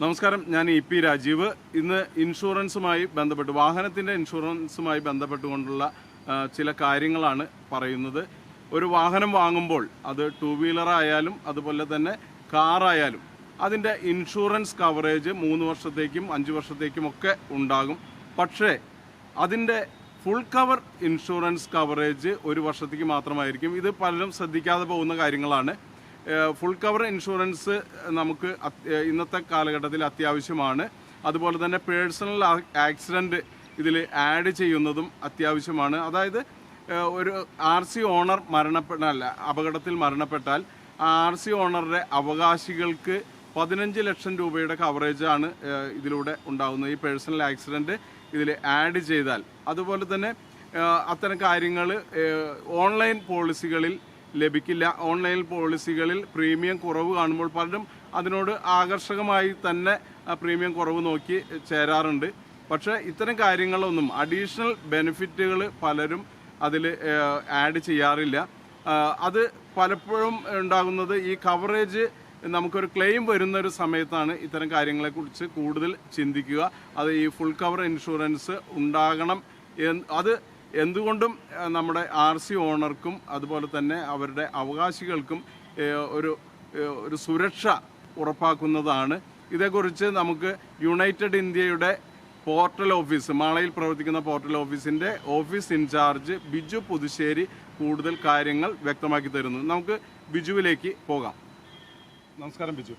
നമസ്കാരം. ഞാൻ E P Rajeev. ഇന്ന് ഇൻഷുറൻസുമായി ബന്ധപ്പെട്ട് വാഹനത്തിന്റെ ഇൻഷുറൻസുമായി ബന്ധപ്പെട്ടുകൊണ്ടുള്ള ചില കാര്യങ്ങളാണ് പറയുന്നത്. ഒരു വാഹനം വാങ്ങുമ്പോൾ അത് ടു വീലർ ആയാലും അതുപോലെ തന്നെ കാറായാലും അതിന്റെ ഇൻഷുറൻസ് കവറേജ് മൂന്ന് വർഷത്തേക്കും അഞ്ച് വർഷത്തേക്കും ഒക്കെ ഉണ്ടാകും. പക്ഷേ അതിന്റെ ഫുൾ കവർ ഇൻഷുറൻസ് കവറേജ് ഒരു വർഷത്തേക്ക് മാത്രമായിരിക്കും. ഇത് പലരും ശ്രദ്ധിക്കാതെ പോകുന്ന കാര്യങ്ങളാണ്. ഫുൾ കവർ ഇൻഷുറൻസ് നമുക്ക് ഇന്നത്തെ കാലഘട്ടത്തിൽ അത്യാവശ്യമാണ്. അതുപോലെ തന്നെ പേഴ്സണൽ ആക്സിഡന്റ് ഇതിൽ ആഡ് ചെയ്യുന്നതും അത്യാവശ്യമാണ്. അതായത് ഒരു ആർ സി ഓണർ മരണപ്പെടല്ല അപകടത്തിൽ മരണപ്പെട്ടാൽ ആ ആർ സി ഓണറുടെ അവകാശികൾക്ക് പതിനഞ്ച് ലക്ഷം രൂപയുടെ കവറേജാണ് ഇതിലൂടെ ഉണ്ടാകുന്നത് ഈ പേഴ്സണൽ ആക്സിഡന്റ് ഇതിൽ ആഡ് ചെയ്താൽ. അതുപോലെ തന്നെ അത്തരം കാര്യങ്ങൾ ഓൺലൈൻ പോളിസികളിൽ ലഭിക്കില്ല. ഓൺലൈൻ പോളിസികളിൽ പ്രീമിയം കുറവ് കാണുമ്പോൾ പലരും അതിനോട് ആകർഷകമായി തന്നെ പ്രീമിയം കുറവ് നോക്കി ചേരാറുണ്ട്. പക്ഷേ ഇത്തരം കാര്യങ്ങളൊന്നും അഡീഷണൽ ബെനിഫിറ്റുകൾ പലരും അതിൽ ആഡ് ചെയ്യാറില്ല. അത് പലപ്പോഴും ഉണ്ടാകുന്നത് ഈ കവറേജ് നമുക്കൊരു ക്ലെയിം വരുന്ന ഒരു സമയത്താണ് ഇത്തരം കാര്യങ്ങളെക്കുറിച്ച് കൂടുതൽ ചിന്തിക്കുക. അത് ഈ ഫുൾ കവർ ഇൻഷുറൻസ് ഉണ്ടാകണം അത് എന്തുകൊണ്ടും നമ്മുടെ ആർ സി ഓണർക്കും അതുപോലെ തന്നെ അവരുടെ അവകാശികൾക്കും ഒരു ഒരു സുരക്ഷ ഉറപ്പാക്കുന്നതാണ്. ഇതേക്കുറിച്ച് നമുക്ക് യുണൈറ്റഡ് ഇന്ത്യയുടെ പോർട്ടൽ ഓഫീസ് മാളയിൽ പ്രവർത്തിക്കുന്ന പോർട്ടൽ ഓഫീസിന്റെ ഓഫീസ് ഇൻചാർജ് ബിജു പുതുശ്ശേരി കൂടുതൽ കാര്യങ്ങൾ വ്യക്തമാക്കി തരുന്നു. നമുക്ക് ബിജുവിലേക്ക് പോകാം. നമസ്കാരം ബിജു.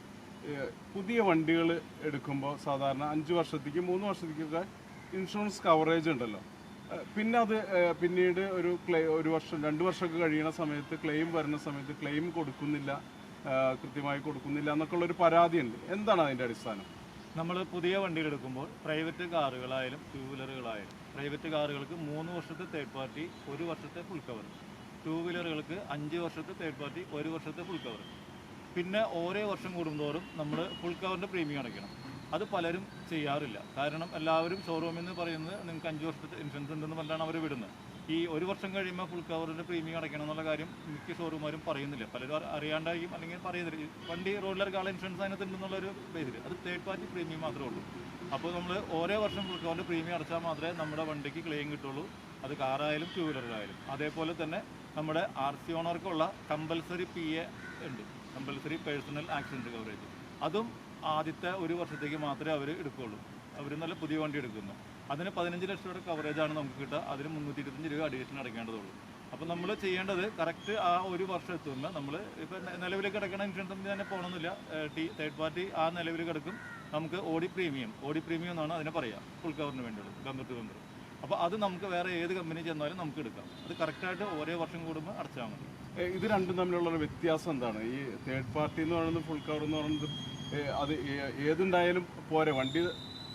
പുതിയ വണ്ടികൾ എടുക്കുമ്പോൾ സാധാരണ അഞ്ച് വർഷത്തേക്ക് മൂന്ന് വർഷത്തേക്കൊക്കെ ഇൻഷുറൻസ് കവറേജ് ഉണ്ടല്ലോ. പിന്നെ അത് പിന്നീട് ഒരു ക്ലെയിം ഒരു വർഷം രണ്ട് വർഷമൊക്കെ കഴിയുന്ന സമയത്ത് ക്ലെയിം വരുന്ന സമയത്ത് ക്ലെയിം കൊടുക്കുന്നില്ല കൃത്യമായി കൊടുക്കുന്നില്ല എന്നൊക്കെ ഉള്ളൊരു പരാതിയുണ്ട്. എന്താണ് അതിന്റെ അടിസ്ഥാനം? നമ്മൾ പുതിയ വണ്ടികൾ എടുക്കുമ്പോൾ പ്രൈവറ്റ് കാറുകളായാലും ടൂ വീലറുകളായാലും പ്രൈവറ്റ് കാറുകൾക്ക് മൂന്ന് വർഷത്തെ തേർഡ് പാർട്ടി ഒരു വർഷത്തെ ഫുൾ കവർ ടൂ വീലറുകൾക്ക് അഞ്ച് വർഷത്തെ തേർഡ് പാർട്ടി ഒരു വർഷത്തെ ഫുൾ കവർ പിന്നെ ഓരോ വർഷം കൂടുന്തോറും നമ്മൾ ഫുൾ കവറിന്റെ പ്രീമിയം അടയ്ക്കണം. അത് പലരും ചെയ്യാറില്ല. കാരണം എല്ലാവരും ഷോറൂമിൽ നിന്ന് പറയുന്നത് നിങ്ങൾക്ക് അഞ്ച് വർഷത്തെ ഇൻഷുറൻസ് ഉണ്ടെന്ന് പറഞ്ഞാണ് അവർ വിടുന്നത്. ഈ ഒരു വർഷം കഴിയുമ്പോൾ ഫുൾ കവറിന്റെ പ്രീമിയം അടയ്ക്കണം എന്നുള്ള കാര്യം മിക്ക ഷോറൂമാരും പറയുന്നില്ല. പലരും അറിയാണ്ടായിരിക്കും അല്ലെങ്കിൽ പറയുന്നില്ല വണ്ടി വണ്ടി റോഡിലിറക്കാനുള്ള ഇൻഷുറൻസ് അതിനകത്ത് ഉണ്ടെന്നുള്ളൊരു ബേസിൽ അത് തേർഡ് പാർട്ടി പ്രീമിയം മാത്രമേ ഉള്ളൂ. അപ്പോൾ നമ്മൾ ഓരോ വർഷം ഫുൾ കവറിന്റെ പ്രീമിയം അടച്ചാൽ മാത്രമേ നമ്മുടെ വണ്ടിക്ക് ക്ലെയിം കിട്ടുള്ളൂ. അത് കാറായാലും ടൂ വീലറായാലും അതേപോലെ തന്നെ നമ്മുടെ ആർ സി ഓണർക്കുള്ള കമ്പൽസറി പി എ ഉണ്ട്. കമ്പൽസറി പേഴ്സണൽ ആക്സിഡന്റ് കവറേജ് അതും ആദ്യത്തെ ഒരു വർഷത്തേക്ക് മാത്രമേ അവർ എടുക്കുകയുള്ളൂ അവർ നല്ല പുതിയ വണ്ടി എടുക്കുന്നു. അതിന് പതിനഞ്ച് ലക്ഷം രൂപയുടെ കവറേജാണ് നമുക്ക് കിട്ടുക. അതിന് മുന്നൂറ്റി ഇരുപത്തഞ്ച് രൂപ അഡീഷണൽ അടയ്ക്കേണ്ടതുള്ളൂ. അപ്പോൾ നമ്മൾ ചെയ്യേണ്ടത് കറക്റ്റ് ആ ഒരു വർഷം എത്തുമ്പോൾ നമ്മൾ ഇപ്പോൾ നിലവിൽ കിടക്കുന്ന ഇൻഷുറൻസ് കമ്പനി തന്നെ പോകണമെന്നില്ല ടി തേർഡ് പാർട്ടി ആ നിലവിൽ കിടക്കും നമുക്ക് ഓഡി പ്രീമിയം ഓഡി പ്രീമിയം എന്നാണ് അതിനെ പറയുക ഫുൾ കവറിന് വേണ്ടിയുള്ളത് ബമ്പർ ടു ബമ്പർ അപ്പോൾ അത് നമുക്ക് വേറെ ഏത് കമ്പനി ചെന്നാലും നമുക്ക് എടുക്കാം. അത് കറക്റ്റായിട്ട് ഓരോ വർഷം കൂടുമ്പോൾ അടച്ചാൽ മതി. ഇത് രണ്ടും തമ്മിലുള്ള വ്യത്യാസം എന്താണ്? ഈ തേർഡ് പാർട്ടി എന്ന് പറയുന്നത് ഫുൾ കവർ എന്ന് പറയുന്നത് അത് ഏതുണ്ടായാലും പോരെ വണ്ടി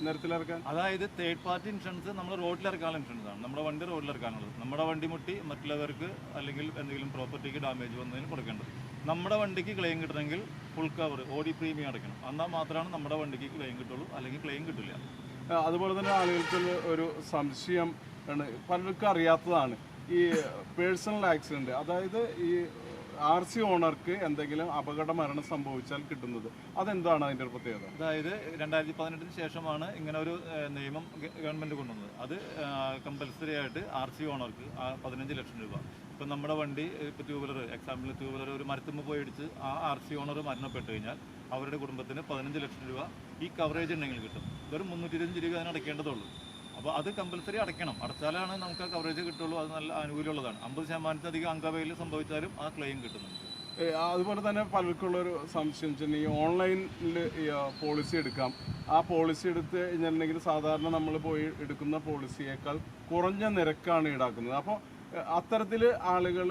നിരത്തിലിറക്കാൻ? അതായത് തേർഡ് പാർട്ടി ഇൻഷുറൻസ് നമ്മൾ റോഡിലിറക്കാനുള്ള ഇൻഷുറൻസ് ആണ്. നമ്മുടെ വണ്ടി റോഡിലിറക്കാനുള്ളത്. നമ്മുടെ വണ്ടി മുട്ടി മറ്റുള്ളവർക്ക് അല്ലെങ്കിൽ എന്തെങ്കിലും പ്രോപ്പർട്ടിക്ക് ഡാമേജ് വന്നതിന് കൊടുക്കേണ്ടത്. നമ്മുടെ വണ്ടിക്ക് ക്ലെയിം കിട്ടണമെങ്കിൽ ഫുൾ കവർ ഓടി പ്രീമിയം അടയ്ക്കണം. എന്നാൽ മാത്രമാണ് നമ്മുടെ വണ്ടിക്ക് ക്ലെയിം കിട്ടുള്ളൂ അല്ലെങ്കിൽ ക്ലെയിം കിട്ടില്ല. അതുപോലെ തന്നെ ആളുകൾക്ക് ഒരു- സംശയം ആണ്. പലർക്കും അറിയാത്തതാണ്. ഈ പേഴ്സണൽ ആക്സിഡന്റ് അതായത് ഈ ആർ സി ഓണർക്ക് എന്തെങ്കിലും അപകട മരണം സംഭവിച്ചാൽ കിട്ടുന്നത് അതെന്താണ് അതിന്റെ ഒരു പ്രത്യേകത? അതായത് രണ്ടായിരത്തി പതിനെട്ടിന് ശേഷമാണ് ഇങ്ങനെ ഒരു നിയമം ഗവൺമെന്റ് കൊണ്ടുവന്നത്. അത് കമ്പൽസറി ആയിട്ട് ആർ സി ഓണർക്ക് പതിനഞ്ച് ലക്ഷം രൂപ. ഇപ്പം നമ്മുടെ വണ്ടി ഇപ്പോൾ two wheeler example two wheeler ഒരു മരത്തുമ്പ് പോയി ഇടിച്ച് ആ ആർ സി ഓണർ മരണപ്പെട്ട് കഴിഞ്ഞാൽ അവരുടെ കുടുംബത്തിന് പതിനഞ്ച് ലക്ഷം രൂപ ഈ കവറേജ് ഉണ്ടെങ്കിൽ കിട്ടും. വെറും മുന്നൂറ്റി ഇരുപത്തഞ്ച് രൂപ അതിന് അടയ്ക്കേണ്ടതുള്ളൂ അപ്പോൾ അത് കമ്പൽസറി അടയ്ക്കണം. അടച്ചാലാണ് നമുക്ക് കവറേജ് കിട്ടുള്ളൂ. അത് നല്ല ആനുകൂല്യമുള്ളതാണ് അമ്പത് ശതമാനത്തിലധികം അംഗവയിൽ സംഭവിച്ചാലും ആ ക്ലെയിം കിട്ടും നമുക്ക്. അതുപോലെ തന്നെ പലർക്കുള്ള ഒരു സംശയം ഈ ഓൺലൈനിൽ പോളിസി എടുക്കാം. ആ പോളിസി എടുത്ത് കഴിഞ്ഞിട്ടുണ്ടെങ്കിൽ സാധാരണ നമ്മൾ പോയി എടുക്കുന്ന പോളിസിയേക്കാൾ കുറഞ്ഞ നിരക്കാണ് ഈടാക്കുന്നത്. അപ്പോൾ അത്തരത്തിൽ ആളുകൾ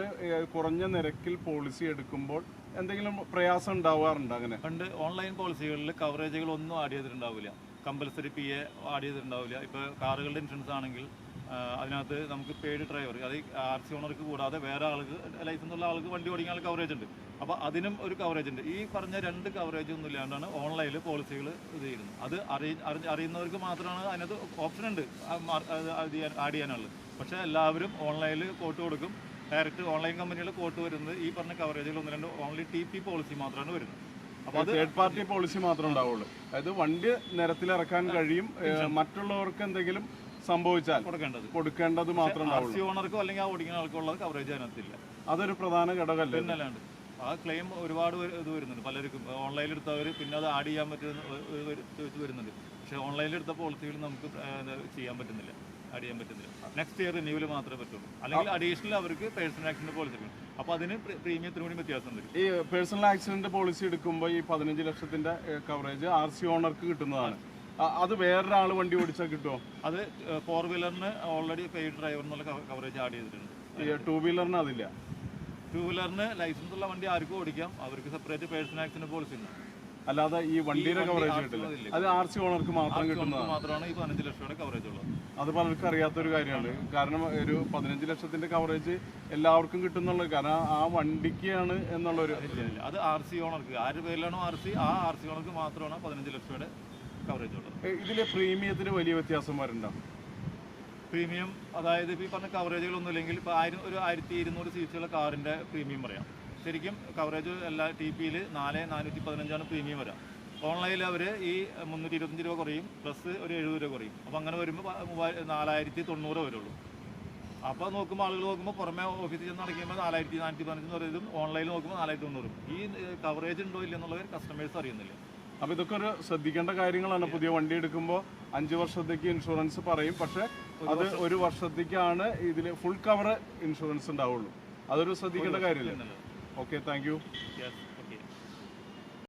കുറഞ്ഞ നിരക്കിൽ പോളിസി എടുക്കുമ്പോൾ എന്തെങ്കിലും പ്രയാസം ഉണ്ടാവാറുണ്ട് അങ്ങനെ? പണ്ട് ഓൺലൈൻ പോളിസികളിൽ കവറേജുകൾ ഒന്നും ആഡ് ചെയ്തിട്ടുണ്ടാവില്ല. കമ്പൽസറി പി എ ആഡ് ചെയ്തിട്ടുണ്ടാവില്ല. ഇപ്പോൾ കാറുകളുടെ ഇൻഷുറൻസ് ആണെങ്കിൽ അതിനകത്ത് നമുക്ക് പേഡ് ഡ്രൈവർ അത് ആർ സി ഓണർക്ക് കൂടാതെ വേറെ ആൾക്ക് ലൈസൻസ് ഉള്ള ആൾക്ക് വണ്ടി ഓടിക്കാൻ കവറേജ് ഉണ്ട്. അപ്പോൾ അതിനും ഒരു കവറേജ് ഉണ്ട്. ഈ പറഞ്ഞ രണ്ട് കവറേജ് ഒന്നും ഇല്ലാണ്ടാണ് ഓൺലൈനിൽ പോളിസികൾ ഇത് ചെയ്യുന്നത്. അത് അറിയ അറിയുന്നവർക്ക് മാത്രമാണ് അതിനകത്ത് ഓപ്ഷൻ ഉണ്ട് ആഡ് ചെയ്യാനുള്ളത്. പക്ഷേ എല്ലാവരും ഓൺലൈനിൽ കോട്ട് കൊടുക്കും. ഡയറക്റ്റ് ഓൺലൈൻ കമ്പനികൾ കോട്ട് വരുന്നത് ഈ പറഞ്ഞ കവറേജുകൾ ഒന്ന് രണ്ട് ഓൺലി ടി പി പോളിസി മാത്രമാണ് വരുന്നത്. അപ്പോൾ അത് തേർഡ് പാർട്ടി പോളിസി മാത്രമേ ഉണ്ടാവുള്ളൂ. അതായത് വണ്ടി നിരത്തിലിറക്കാൻ കഴിയും മറ്റുള്ളവർക്ക് എന്തെങ്കിലും സംഭവിച്ചാൽ കൊടുക്കേണ്ടത്. കൊടുക്കേണ്ടത് മാത്രം ഓണർക്കോ അല്ലെങ്കിൽ ആ ഓടിക്കുന്ന ആൾക്കുള്ളത് കവറേജ് അതിനകത്തില്ല. അതൊരു പ്രധാന ഘടകമല്ലേ? പിന്നല്ലാണ്ട്. ആ ക്ലെയിം ഒരുപാട് ഇത് വരുന്നുണ്ട്. പലർക്കും. ഓൺലൈനിൽ എടുത്തവർ പിന്നെ അത് ആഡ് ചെയ്യാൻ പറ്റുന്ന വരുന്നുണ്ട്. പക്ഷേ ഓൺലൈനിൽ എടുത്ത പോളിസികൾ നമുക്ക് ചെയ്യാൻ പറ്റുന്നില്ല. ആഡ് ചെയ്യാൻ പറ്റുന്നില്ല നെക്സ്റ്റ് ഇയർ റിന്യൂവൽ മാത്രമേ പറ്റുള്ളൂ. അല്ലെങ്കിൽ അഡീഷണൽ അവർക്ക് പേഴ്സണൽ ആക്സിഡന്റ് പോളിസി എടുക്കും അപ്പോൾ അതിന് പ്രീമിയത്തിന് കൂടി വ്യത്യാസം വരും. ഈ പേഴ്സണൽ ആക്സിഡന്റ് പോളിസി എടുക്കുമ്പോൾ ഈ പതിനഞ്ച് ലക്ഷത്തിന്റെ കവറേജ് ആർ സി ഓണർക്ക് കിട്ടുന്നതാണ്. അത് വേറൊരാൾ വണ്ടി ഓടിച്ചാൽ കിട്ടുമോ അത് ഫോർ വീലറിന് ഓൾറെഡി പെയ്ഡ് ഡ്രൈവർ എന്നുള്ള കവറേജ് ആഡ് ചെയ്തിട്ടുണ്ട്. ടൂ വീലറിന് അതില്ല. ടൂ വീലറിന് ലൈസൻസ് ഉള്ള വണ്ടി ആർക്കും ഓടിക്കാം. അവർക്ക് സെപ്പറേറ്റ് പേഴ്സണൽ ആക്സിഡന്റ് പോളിസി ഉണ്ട്. അല്ലാതെ ഈ വണ്ടിയുടെ വണ്ടി കവറേജ് കിട്ടില്ല. അത് ആർ സി ഓണർക്ക് മാത്രം കിട്ടുന്നത് മാത്രമാണ് ഈ പതിനഞ്ച് ലക്ഷം രൂപയുടെ കവറേജ് ഉള്ളത്. അത് പലർക്കും അറിയാത്തൊരു കാര്യമാണ്. കാരണം ഒരു പതിനഞ്ച് ലക്ഷത്തിന്റെ കവറേജ് എല്ലാവർക്കും കിട്ടുന്നുള്ളത്. കാരണം ആ വണ്ടിക്കാണ് എന്നുള്ളൊരു. അത് ആർ സി ഓണർക്ക്. ആര് പേരിലാണോ ആർ സി ആ ആർ സി ഓണർക്ക് മാത്രമാണ് പതിനഞ്ച് ലക്ഷയുടെ കവറേജ് ഉള്ളത്. ഇതിലെ പ്രീമിയത്തിന് വലിയ വ്യത്യാസം വരുന്നുണ്ടോ പ്രീമിയം അതായത് ഇപ്പോൾ ഈ പറഞ്ഞ കവറേജുകളൊന്നും ഇല്ലെങ്കിൽ ഇപ്പോൾ ആയിരം ഒരു ആയിരത്തി ഇരുന്നൂറ് സി സിയുള്ള കാറിന്റെ പ്രീമിയം പറയാം. ശരിക്കും കവറേജ് എല്ലാ ടി പിയിൽ നാല് നാനൂറ്റി പതിനഞ്ചാണ് പ്രീമിയം വരാം. ഓൺലൈനിൽ അവർ ഈ മുന്നൂറ്റി ഇരുപത്തഞ്ച് രൂപ കുറയും പ്ലസ് ഒരു എഴുപത് രൂപ കുറയും. അപ്പോൾ അങ്ങനെ വരുമ്പോൾ മൂവായിരം നാലായിരത്തി തൊണ്ണൂറ് വരുള്ളൂ അപ്പോൾ നോക്കുമ്പോൾ ആളുകൾ നോക്കുമ്പോൾ പുറമേ ഓഫീസിൽ ചെന്ന് നടക്കുമ്പോൾ നാലായിരത്തി നാനൂറ്റി പതിനഞ്ച് പറയുന്നതും ഓൺലൈനിൽ നോക്കുമ്പോൾ നാലായിരത്തി തൊണ്ണൂറും. ഈ കവറേജ് ഉണ്ടോ ഇല്ല ഇല്ലെന്നുള്ളത് കസ്റ്റമേഴ്സ് അറിയുന്നില്ല. അപ്പോൾ ഇതൊക്കെ ഒരു ശ്രദ്ധിക്കേണ്ട കാര്യങ്ങളാണ്. പുതിയ വണ്ടി എടുക്കുമ്പോൾ അഞ്ച് വർഷത്തേക്ക് ഇൻഷുറൻസ് പറയും. പക്ഷേ അത് ഒരു വർഷത്തേക്കാണ് ഇതിൽ ഫുൾ കവർ ഇൻഷുറൻസ് ഉണ്ടാവുള്ളൂ. അതൊരു ശ്രദ്ധിക്കേണ്ട കാര്യമില്ല. Okay thank you.